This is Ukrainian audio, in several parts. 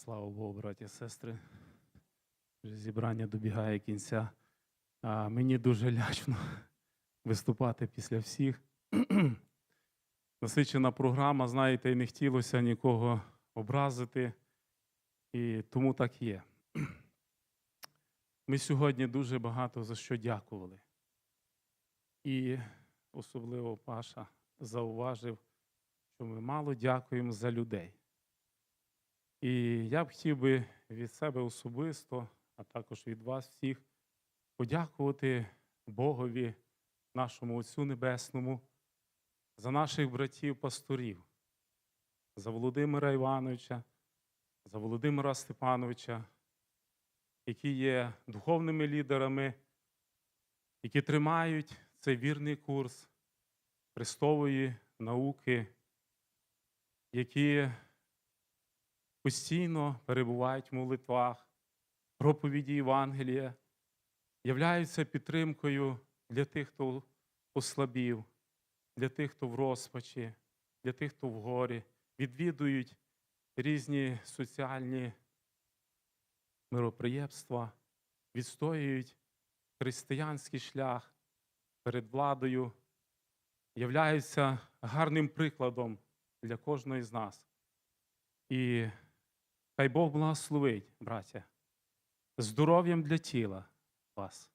Слава Богу, браті і сестри. Зібрання добігає кінця. А мені дуже лячно виступати після всіх. Насичена програма, знаєте, і не хотілося нікого образити, і тому так є. Ми сьогодні дуже багато за що дякували. І особливо Паша зауважив, що ми мало дякуємо за людей. І я б хотів би від себе особисто, а також від вас всіх, подякувати Богові, нашому Отцю Небесному, за наших братів-пасторів, за Володимира Івановича, за Володимира Степановича, які є духовними лідерами, які тримають цей вірний курс Христової науки, які постійно перебувають в молитвах, проповіді Євангелія, являються підтримкою для тих, хто ослабів, для тих, хто в розпачі, для тих, хто в горі, відвідують різні соціальні мироприємства, відстоюють християнський шлях перед владою, являються гарним прикладом для кожного з нас. І хай Бог благословить, браття, здоров'ям для тіла вас,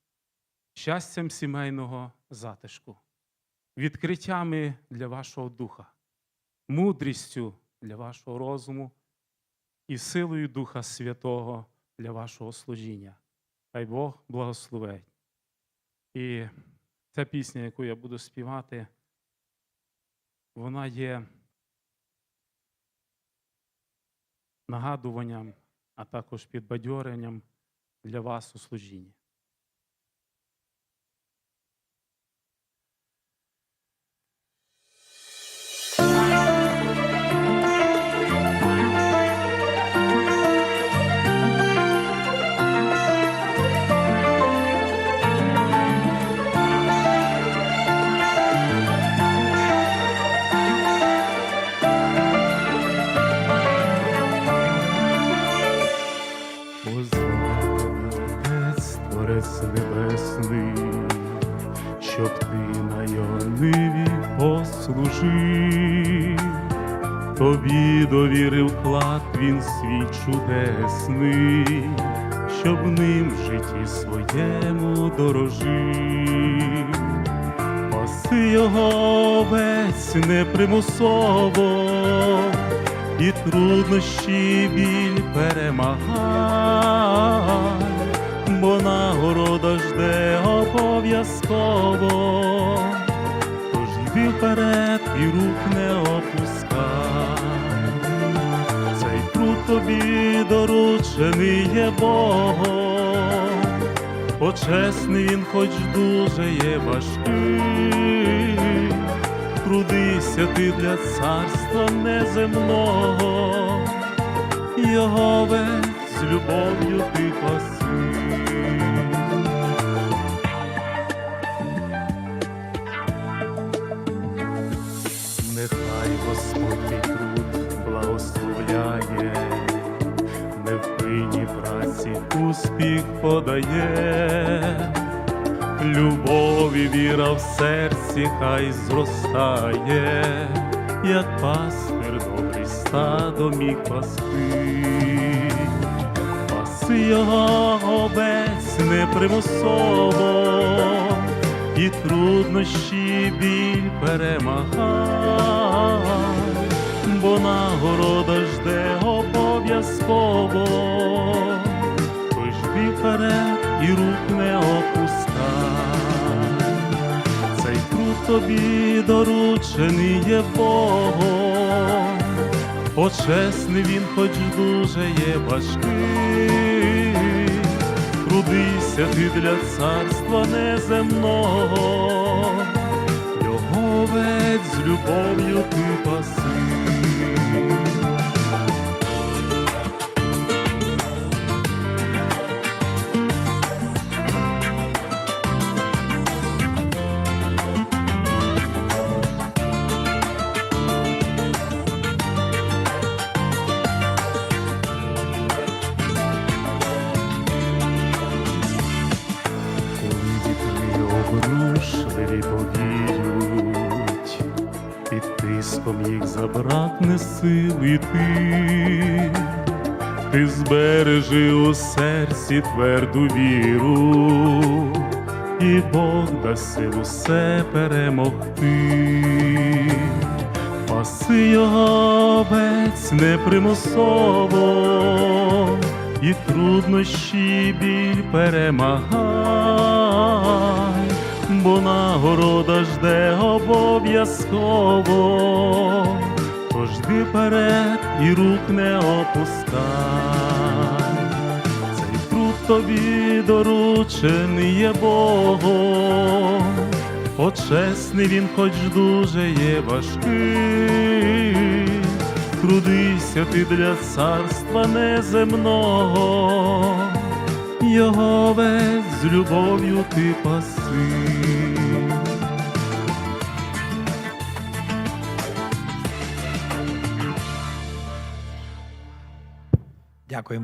щастям сімейного затишку, відкриттями для вашого духа, мудрістю для вашого розуму і силою Духа Святого для вашого служіння. Хай Бог благословить. І ця пісня, яку я буду співати, вона є нагадуванням, а також підбадьоренням для вас у служінні. Тобі довірив клад він свій чудесний, щоб ним в житті своєму дорожив. Паси його овець непримусово, і труднощі біль перемагай, бо нагорода жде обов'язково, тож йди вперед і рук не опускай, тобі доручений є Богом, почесний він, хоч дуже є важкий. Трудися ти для царства неземного, його вець з любов'ю ти паси. Нехай Господь труд успіх подає. Любов і віра в серці хай зростає, як пастир добрий стадо міг пасти, паси його овець непримусово, і труднощі біль перемагай, бо нагорода жде обов'язково, вперед і рук не опускай, цей труд тобі доручений є Богом, почесний він, хоч дуже є важкий, трудися ти для царства неземного, його ведь з любов'ю ти паси. Споконушливі повіють, під тиском їх забракне сил і ти, ти збережи у серці тверду віру, і Бог дасть сил усе перемогти, паси його овець непримусово, і труднощі біль перемагай бо нагорода жде обов'язково, тож йди вперед і рук не опускай. Цей труд тобі доручений є Богом, почесний він, хоч дуже є важкий. Трудися ти для царства неземного, його з любов'ю ти паси. Дякуємо, брат.